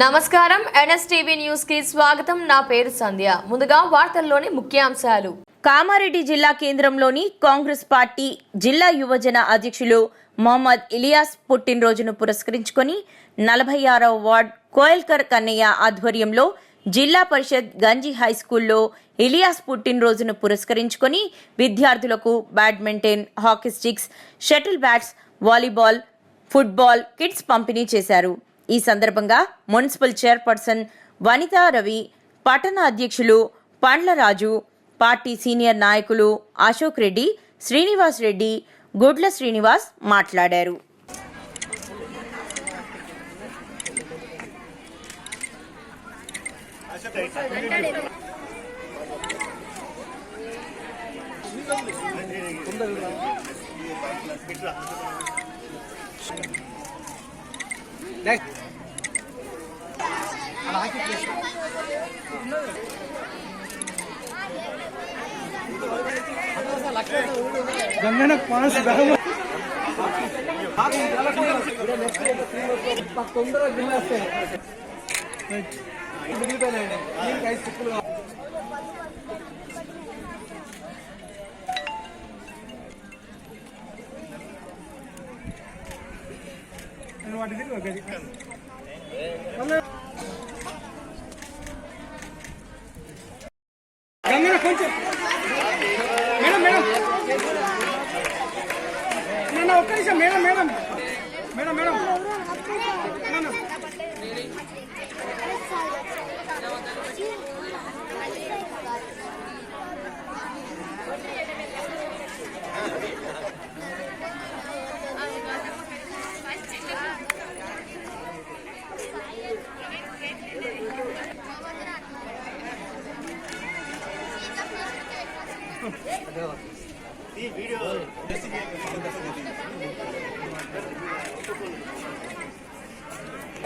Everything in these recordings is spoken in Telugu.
నమస్కారం. ఎన్ఎస్టీవీ న్యూస్కి స్వాగతం. నా పేరు సంధ్య. ముందుగా వార్తల్లోని ముఖ్యాంశాలు. కామారెడ్డి జిల్లా కేంద్రంలోని కాంగ్రెస్ పార్టీ జిల్లా యువజన అధ్యక్షులు మొహమ్మద్ ఇలియాస్ పుట్టినరోజును పురస్కరించుకొని నలభై ఆరవ వార్డ్ కోయల్కర్ కన్నయ్య ఆధ్వర్యంలో జిల్లా పరిషత్ గంజి హై స్కూల్లో ఇలియాస్ పుట్టినరోజును పురస్కరించుకొని విద్యార్థులకు badminton hockey sticks shuttle bats volleyball football kits పంపిణీ చేశారు. ఈ సందర్భంగా మున్సిపల్ చైర్పర్సన్ వనితా రవి పట్టణ అధ్యక్షులు పండ్లరాజు పార్టీ సీనియర్ నాయకులు అశోక్ రెడ్డి శ్రీనివాస్ రెడ్డి గుడ్ల శ్రీనివాస్ మాట్లాడారు. నెక్స్ట్ గంగన పాస్ బహమ తొందరగా గిన్నె వస్తాయి మిగిలిపోయినాయండి దీనికి ఐదు చిక్కులు కొంచెం మేడం మేడం. ఒక్క నిమిషం madam madam madam. Madam madam.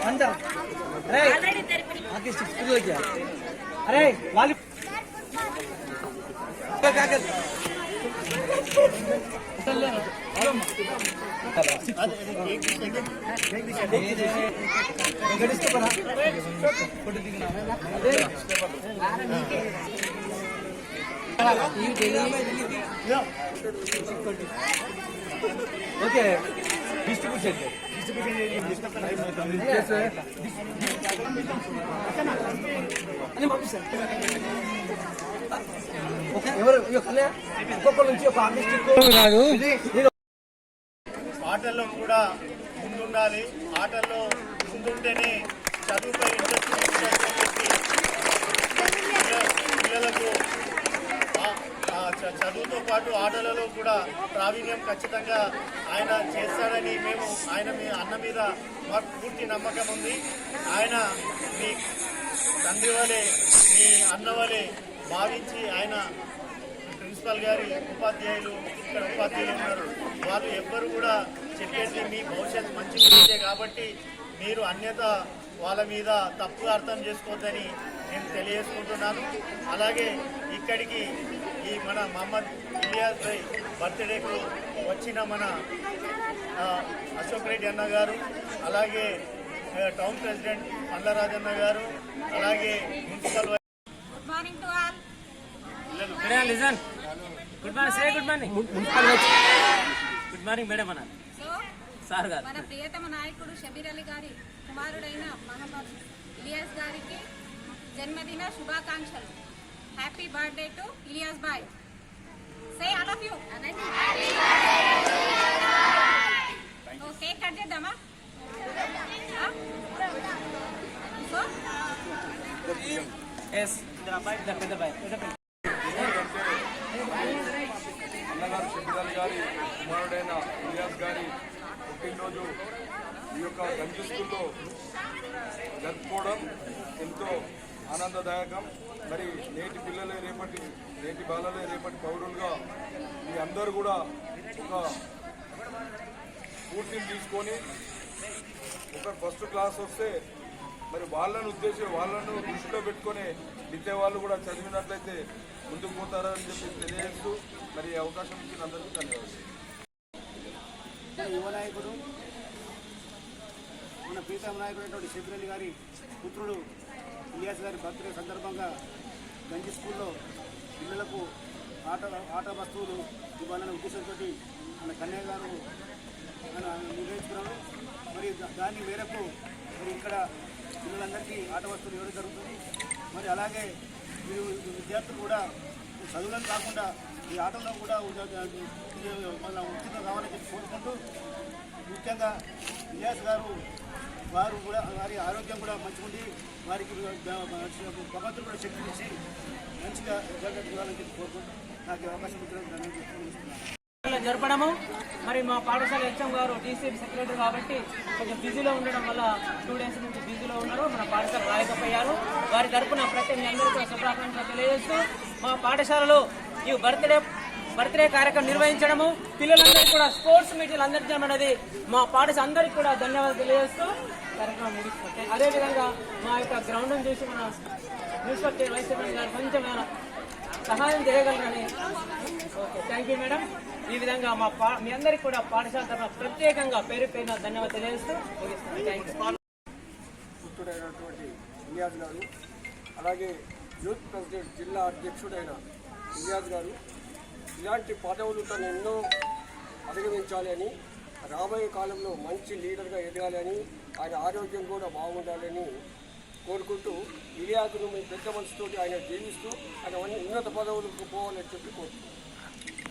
అంత అరే ఆకే స్టిక్స్ అరే వాళ్ళు ఓకే డిస్ట్రిబ్యూషన్ ఎవరు ఆటల్లో కూడా ముందుండాలి. ఆటల్లో ముందుంటేనే చదువుపై ఇంట్రెస్ట్ పాటు ఆటలలో కూడా ప్రావీణ్యం ఖచ్చితంగా ఆయన చేస్తాడని మేము ఆయన మీ అన్న మీద మాకు పూర్తి నమ్మకం ఉంది. ఆయన మీ తండ్రి వలె మీ అన్న వలె భావించి ఆయన ప్రిన్సిపల్ గారి ఉపాధ్యాయులు ఇక్కడ ఉపాధ్యాయులు ఉన్నారు. వాళ్ళు ఎవ్వరు కూడా చెప్పేసి మీ భవిష్యత్తు మంచి గురించే కాబట్టి మీరు అన్యత వాళ్ళ మీద తప్పుగా అర్థం చేసుకోవద్దని నేను తెలియజేసుకుంటున్నాను. అలాగే ఇక్కడికి ఈ మన మహమ్మద్ ఇలియాస్ భాయ్ బర్త్డేకు వచ్చిన మన అశోక్ రెడ్డి అన్న గారు అలాగే టౌన్ ప్రెసిడెంట్ పండ్లరాజన్న గారు అలాగే municipal good morning say good morning good morning madam అన్న. సో సార్ గారు. మన ప్రియతమ నాయకుడు షబీర్ అలీ గారి కుమారుడైన మహమ్మద్ ఇలియాస్ గారికి జన్మదిన శుభాకాంక్షలు. Happy birthday to Ilyas bye say all of you cake cut చేద్దామా సో ఎస్ అబ్బాయి ఇద్దరు పెద్ద అబ్బాయి పెద్ద అబ్బాయి. అన్నగారు షబ్బిరాల్ గారి కుమారుడైన ఇలియాస్ గారి పుట్టినరోజు ఈ యొక్క గంజు స్కూల్లో జరుపుకోవడం ఎంతో ఆనందదాయకం. మరి నేటి పిల్లలే రేపటి నేటి బాలలే రేపటి పౌరులుగా మీ అందరూ కూడా ఒక పూర్తిని తీసుకొని ఒక ఫస్ట్ క్లాస్ వస్తే మరి వాళ్ళను ఉద్దేశించి వాళ్ళను దృష్టిలో పెట్టుకొని మిగతా వాళ్ళు కూడా చదివినట్లయితే ముందుకు పోతారని చెప్పి తెలియజేస్తూ మరి అవకాశం ఇచ్చిన అందరికీ ధన్యవాదాలు. యువ నాయకుడు మన ప్రీతం నాయకుడైనటువంటి షబీర్ గారి పుత్రుడు ఇలియాస్ గారి బర్త్డే సందర్భంగా గంజి స్కూల్లో పిల్లలకు ఆట ఆట వస్తువులు ఇవ్వాలనే ఉద్దేశంతో మన కన్నయ్య గారు మన నిర్వహించుకున్నాను మరి దాని మేరకు మరి ఇక్కడ పిల్లలందరికీ ఆట వస్తువులు ఇవ్వడం జరుగుతుంది. మరి అలాగే మీరు విద్యార్థులు కూడా చదువులను కాకుండా ఈ ఆటల్లో కూడా మన ఉచితంగా కావాలని చెప్పి కోరుకుంటూ ముఖ్యంగా విజయాస్ గారు వారు కూడా వారి ఆరోగ్యం కూడా మంచిగుండి వారికి భగవంతుడు కూడా శక్తినిచ్చి మంచిగా రిజల్ట్ చెప్పి కోరుకుంటూ నాకు అవకాశం ఇచ్చిన జరపడము. మరి మా పాఠశాల హెచ్ఎం గారు టీసీబీ సెక్రటరీ కాబట్టి కొంచెం బిజీలో ఉండడం వల్ల స్టూడెంట్స్ నుంచి బిజీలో ఉన్నారు. మన పాఠశాల రాయకపోయారు వారి తరపున ప్రతి మీ అందరికీ శుభాకాంక్షలు తెలియజేస్తూ మా పాఠశాలలో ఈ బర్త్డే బర్త్డే కార్యక్రమం నిర్వహించడము. పిల్లలందరికీ కూడా స్పోర్ట్స్ మీటింగ్లు అందించడం అనేది మా పాఠశాల అందరికీ కూడా ధన్యవాదాలు తెలియజేస్తూ కార్యక్రమం ముగిస్తుంది. అదేవిధంగా మా యొక్క గ్రౌండ్ చూసి మన మున్సిపల్ వైస్ చైర్మన్ గారు కొంచెం సహాయం చేయగలరని ఓకే థ్యాంక్ యూ మేడం ఈ విధంగా మా పా మీ అందరికీ కూడా పాఠశాల తరఫున ప్రత్యేకంగా పేరు పేరున ధన్యవాదాలు తెలియజేస్తూ ముగిస్తాను థ్యాంక్ యూ ఇలియాజ్ గారు అలాగే యూత్ ప్రెసిడెంట్ జిల్లా అధ్యక్షుడైన ఇలియాజ్ గారు ఇలాంటి పదవులు తను ఎన్నో అధిగమించాలి అని రాబోయే కాలంలో మంచి లీడర్గా ఎదగాలి అని ఆయన ఆరోగ్యం కూడా బాగుండాలని కోరుకుంటూ ఇలియాజ్ను మీ పెద్ద మనసుతోటి ఆయన జీవిస్తూ ఆయన అన్ని ఉన్నత పదవులకు పోవాలని చెప్పి కోరుకుంటున్నాను.